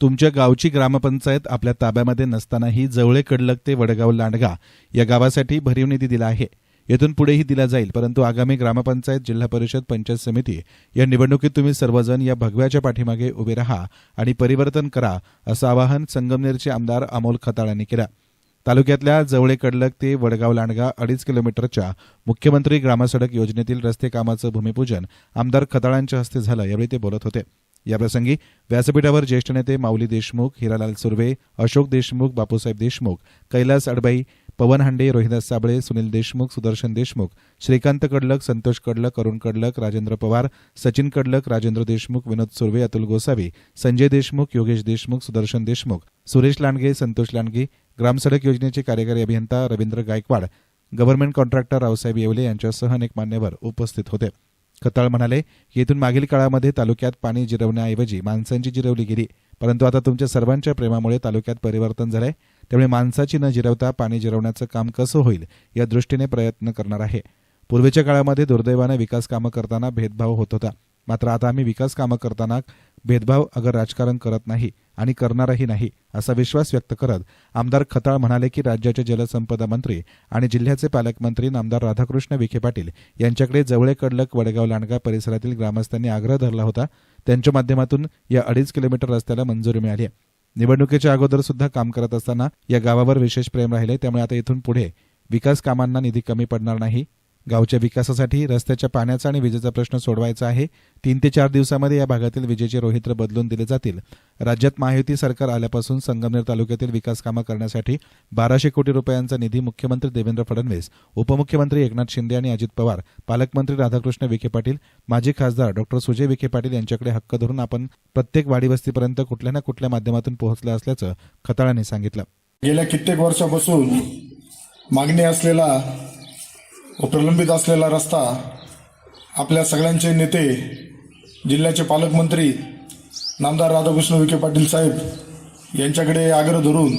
तुमच्या गावची ग्रामपंचायत आपल्या ताब्यामध्ये नसतानाही जवळे कडलक ते वडगाव लांडगा या गावासाठी भरीव निधी दिला आहे. येथून पुढेही दिला जाईल परंतु आगामी ग्रामपंचायत जिल्हा परिषद पंचायत समिती या निवडणुकीत तुम्ही सर्वजण या भगव्याच्या पाठीमागे उभे राहा आणि परिवर्तन करा असं आवाहन संगमनेरचे आमदार अमोल खताळांनी केलं. तालुक्यातल्या जवळे कडलक ते वडगाव लांडगा अडीच किलोमीटरच्या मुख्यमंत्री ग्रामसडक योजनेतील रस्ते कामाचं भूमिपूजन आमदार खताळांच्या हस्ते झालं यावेळी ते बोलत होते. याप्रसंगी व्यासपीठावर ज्येष्ठ नेते माऊली देशमुख हिरालाल सुर्वे अशोक देशमुख बापूसाहेब देशमुख कैलास अडबाई पवन हांडे रोहिदास साबळे सुनील देशमुख सुदर्शन देशमुख श्रीकांत कडलक संतोष कडलक अरुण कडलक राजेंद्र पवार सचिन कडलक राजेंद्र देशमुख विनोद सुर्वे अतुल गोसावी संजय देशमुख योगेश देशमुख सुदर्शन देशमुख सुरेश लांडगे संतोष लांडगे ग्रामसडक योजनेचे कार्यकारी अभियंता रवींद्र गायकवाड गव्हर्नमेंट कॉन्ट्रॅक्टर रावसाहेब येवले यांच्यासह अनेक मान्यवर उपस्थित होते. खताळ म्हणाले येथून मागील काळामध्ये तालुक्यात पाणी जिरवण्याऐवजी माणसांची जिरवली गेली. परंतु आता तुमच्या सर्वांच्या प्रेमामुळे तालुक्यात परिवर्तन झालंय. त्यामुळे माणसाची न जिरवता पाणी जिरवण्याचं काम कसं होईल या दृष्टीने प्रयत्न करणार आहे. पूर्वीच्या काळामध्ये दुर्दैवाने विकास कामं करताना भेदभाव होत होता. मात्र आता आम्ही विकास कामं करताना भेदभाव अगर राजकारण करत नाही आणि करणारही नाही असा विश्वास व्यक्त करत आमदार खताळ म्हणाले की राज्याचे जलसंपदा मंत्री आणि जिल्ह्याचे पालकमंत्री नामदार राधाकृष्ण विखे पाटील यांच्याकडे जवळे कडलक वडगाव लांडगा परिसरातील ग्रामस्थांनी आग्रह धरला होता. त्यांच्या माध्यमातून या अडीच किलोमीटर रस्त्याला मंजुरी मिळाली आहे. निवडणुकीच्या अगोदर सुद्धा काम करत असताना या गावावर विशेष प्रेम राहिले त्यामुळे आता इथून पुढे विकास कामांना निधी कमी पडणार नाही. गावच्या विकासासाठी रस्त्याच्या पाण्याचा आणि विजेचा प्रश्न सोडवायचा आहे. तीन ते चार दिवसामध्ये या भागातील विजेचे रोहित्र बदलून दिले जातील. राज्यात महायुती सरकार आल्यापासून संगमनेर तालुक्यातील विकास कामं करण्यासाठी बाराशे कोटी रुपयांचा निधी मुख्यमंत्री देवेंद्र फडणवीस उपमुख्यमंत्री एकनाथ शिंदे आणि अजित पवार पालकमंत्री राधाकृष्ण विखे पाटील माजी खासदार डॉक्टर सुजय विखे पाटील यांच्याकडे हक्क धरून आपण प्रत्येक वाडीवस्तीपर्यंत कुठल्या ना कुठल्या माध्यमातून पोहोचलं असल्याचं खताळांनी सांगितलं. गेल्या कित्येक वर्षापासून मागणी असलेला व प्रलंबित असलेला रस्ता आपल्या सगळ्यांचे नेते जिल्ह्याचे पालकमंत्री नामदार राधाकृष्ण विखे पाटील साहेब यांच्याकडे आग्रह धरून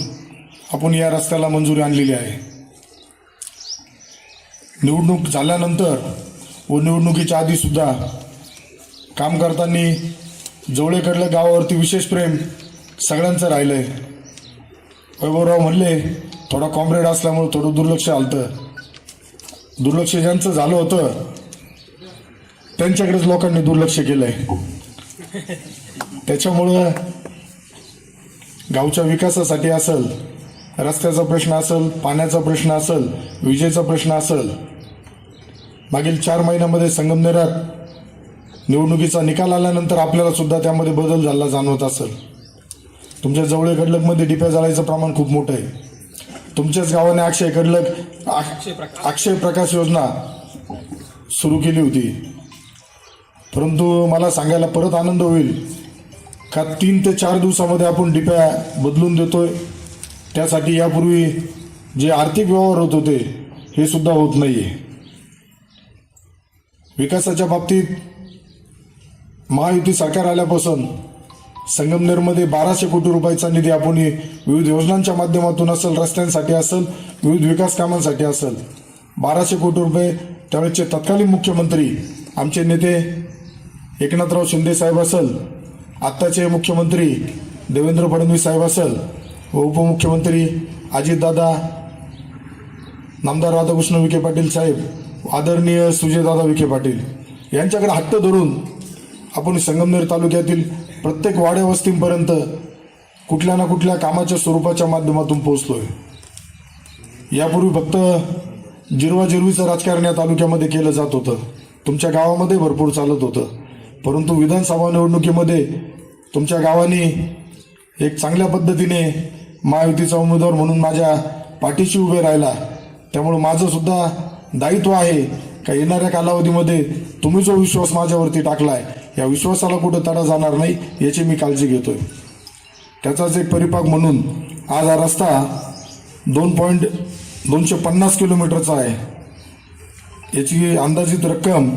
आपण या रस्त्याला मंजुरी आणलेली आहे. निवडणूक झाल्यानंतर व निवडणुकीच्या आधी सुद्धा काम करताना जवळेकडल्या गावावरती विशेष प्रेम सगळ्यांचं राहिलं आहे वैभवराव म्हणले थोडा कॉम्रेड असल्यामुळे थोडं दुर्लक्ष आलतं. दुर्लक्ष ज्यांचं झालं होतं त्यांच्याकडेच लोकांनी दुर्लक्ष केलं आहे त्याच्यामुळं गावच्या विकासासाठी असेल रस्त्याचा प्रश्न असेल पाण्याचा प्रश्न असेल विजेचा प्रश्न असेल मागील चार महिन्यामध्ये संगमनेरात निवडणुकीचा निकाल आल्यानंतर आपल्याला सुद्धा त्यामध्ये बदल झाला जाणवत असेल. तुमच्या जवळ गडलकमध्ये डिप्या जाळायचं प्रमाण खूप मोठं आहे. तुमच्याच गावाने अक्षय कडलक अक- अक्षय प्रकाश योजना सुरू केली होती. परंतु मला सांगायला परत आनंद होईल का तीन ते चार दिवसामध्ये आपण डिप्या बदलून देतोय. त्यासाठी यापूर्वी जे आर्थिक व्यवहार होत होते हे सुद्धा होत नाहीये. विकासाच्या बाबतीत महायुती सरकार आल्यापासून संगमनेरमध्ये बाराशे कोटी रुपयाचा निधी आपण विविध योजनांच्या माध्यमातून असेल रस्त्यांसाठी असेल विविध विकास कामांसाठी असेल. बाराशे कोटी रुपये त्यावेळेचे तत्कालीन मुख्यमंत्री आमचे नेते एकनाथराव शिंदे साहेब असेल आत्ताचे मुख्यमंत्री देवेंद्र फडणवीस साहेब असेल व उपमुख्यमंत्री अजितदादा नामदार राधाकृष्ण विखे पाटील साहेब आदरणीय सुजयदादा विखे पाटील यांच्याकडे हट्ट धरून आपण संगमनेर तालुक्यातील प्रत्येक वाड्यावस्तींपर्यंत कुठल्या ना कुठल्या कामाच्या स्वरूपाच्या माध्यमातून पोहोचलोय यापूर्वी फक्त जिरवाजिरवीचं राजकारण या तालुक्यामध्ये केलं जात होतं. तुमच्या गावामध्ये भरपूर चालत होतं. परंतु विधानसभा निवडणुकीमध्ये तुमच्या गावाने एक चांगल्या पद्धतीने महायुतीचा उमेदवार म्हणून माझ्या पाठीशी उभे राहिला. त्यामुळे माझंसुद्धा दायित्व आहे का येणाऱ्या कालावधीमध्ये तुम्ही जो विश्वास माझ्यावरती टाकलाय या विश्वासाला कुठं तडा जाणार नाही याची मी काळजी घेतोय. त्याचाच एक परिपाक म्हणून आज हा रस्ता दोन पॉईंट दोनशे पन्नास किलोमीटरचा आहे. याची अंदाजित रक्कम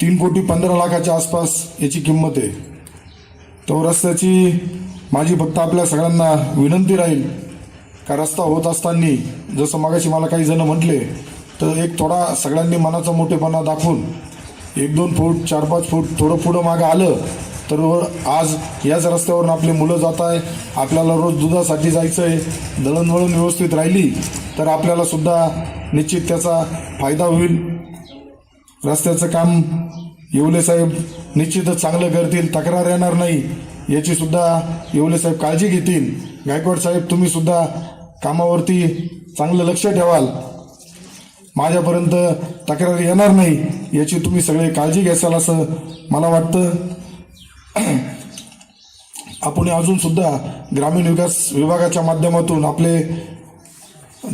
तीन कोटी पंधरा लाखाच्या आसपास याची किंमत आहे. तो रस्त्याची माझी फक्त आपल्या सगळ्यांना विनंती राहील का रस्ता होत असताना जसं मागाशी मला काही जण म्हटले तर एक थोडा सगळ्यांनी मनाचा मोठेपणा दाखवून एक दोन फूट चार पाच फूट थोडं पुढं मागं आलं तर आज याच रस्त्यावरून आपली मुलं जात आहे. आपल्याला रोज दुधासाठी जायचं आहे दळणवळण व्यवस्थित राहिली तर आपल्याला सुद्धा निश्चित त्याचा फायदा होईल. रस्त्याचं काम येवले साहेब निश्चितच चांगलं करतील तक्रार येणार नाही याची सुद्धा येवले साहेब काळजी घेतील. गायकवाड साहेब तुम्ही सुद्धा कामावरती चांगलं लक्ष ठेवाल. माझ्यापर्यंत तक्रार येणार नाही याची तुम्ही सगळे काळजी घ्यासाल असं मला वाटतं. आपण अजूनसुद्धा ग्रामीण विकास विभागाच्या माध्यमातून आपले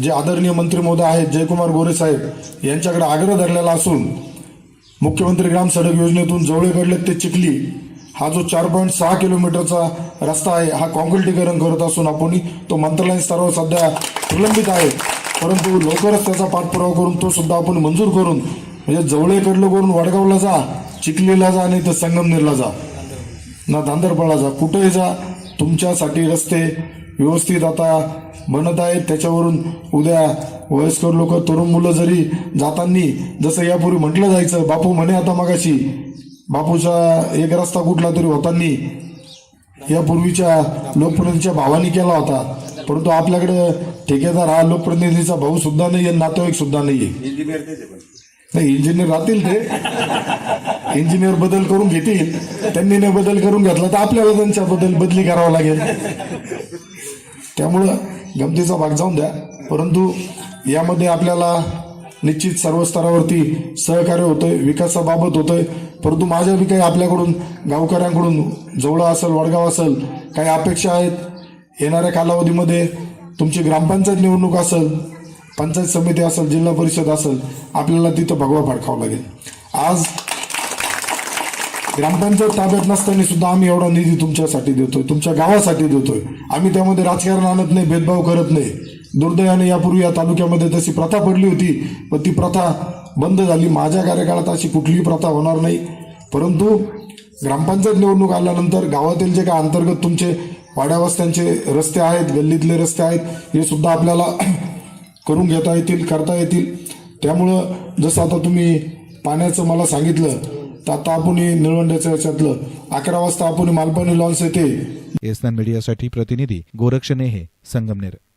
जे आदरणीय मंत्री महोदय आहेत जयकुमार गोरे साहेब यांच्याकडे आग्रह धरलेला असून मुख्यमंत्री ग्राम सडक योजनेतून जवळेकडले ते चिखली. हा जो चार पॉईंट सहा किलोमीटरचा रस्ता आहे हा कॉन्क्रिटीकरण करत असून आपण तो मंत्रालयीन स्तरावर सध्या प्रलंबित आहे. परंतु लवकरच त्याचा पाठपुरावा करून तो सुद्धा आपण मंजूर करून म्हणजे जवळेकडलं करून वडगावला जा चिखलीला जा नाही तर संगमनेरला जा. ना धांदरपाडा जा कुठेही जा. तुमच्यासाठी रस्ते व्यवस्थित आता बनत आहेत. त्याच्यावरून उद्या वयस्कर लोक तरुण मुलं जरी जातानी जसं यापूर्वी म्हटलं जायचं बापू म्हणे आता मगाशी बापूचा एक रस्ता कुठला तरी होतानी यापूर्वीच्या लोकप्रतिनिधीच्या भावानी केला होता. परंतु आपल्याकडे ठेकेदार हा लोकप्रतिनिधीचा भाऊ सुद्धा नाही आहे नातेवाईक सुद्धा नाही आहे नाही इंजिनियर राहतील ते. इंजिनियर बदल करून घेतील. त्यांनी नाही बदल करून घेतला तर आपल्याला त्यांच्या बदल बदली करावं लागेल. त्यामुळं गमतीचा भाग जाऊन द्या. परंतु यामध्ये आपल्याला निश्चित सर्व स्तरावरती सहकार्य होतंय विकासाबाबत होतंय. परंतु माझ्या बी काही आपल्याकडून गावकऱ्यांकडून जवळ असेल वडगाव असेल काही अपेक्षा आहेत येणाऱ्या कालावधीमध्ये तुमची ग्रामपंचायत निवडणूक असेल पंचायत समिती असेल जिल्हा परिषद असेल आपल्याला तिथं भगवा फडकावं लागेल. आज ग्रामपंचायत ताब्यात नसताना सुद्धा आम्ही एवढा निधी तुमच्यासाठी देतोय तुमच्या गावासाठी देतोय. आम्ही त्यामध्ये राजकारण आणत नाही भेदभाव करत नाही. दुर्दैवाने यापूर्वी या तालुक्यामध्ये तशी प्रथा पडली होती पण ती प्रथा बंद झाली. माझ्या कार्यकाळात अशी कुठलीही प्रथा होणार नाही. परंतु ग्रामपंचायत निवडणूक आल्यानंतर गावातील जे काय अंतर्गत तुमचे वाड्यावस्त्यांचे रस्ते आहेत गल्लीतले रस्ते आहेत. हे सुद्धा आपल्याला करून घेता येतील करता येतील. त्यामुळं जसं आता तुम्ही पाण्याचं मला सांगितलं तर आता आपण निळवंड्याचं निळवंड्याच्या याच्यातलं अकरा वाजता आपण मालपाणी लॉन्स येते एसनान मीडियासाठी प्रतिनिधी गोरक्षणे हे संगमनेर.